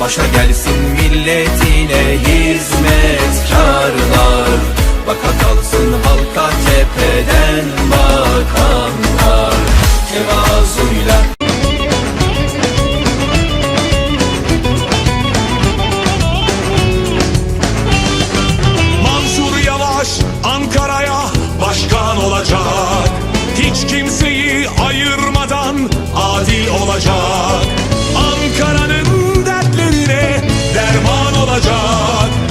Başa gelsin milletine hizmetkarlar Baka kalsın halka tepeden bakanlar. Tevazuyla. Ankara'ya başkan olacak. Hiç kimseyi ayırmadan adil olacak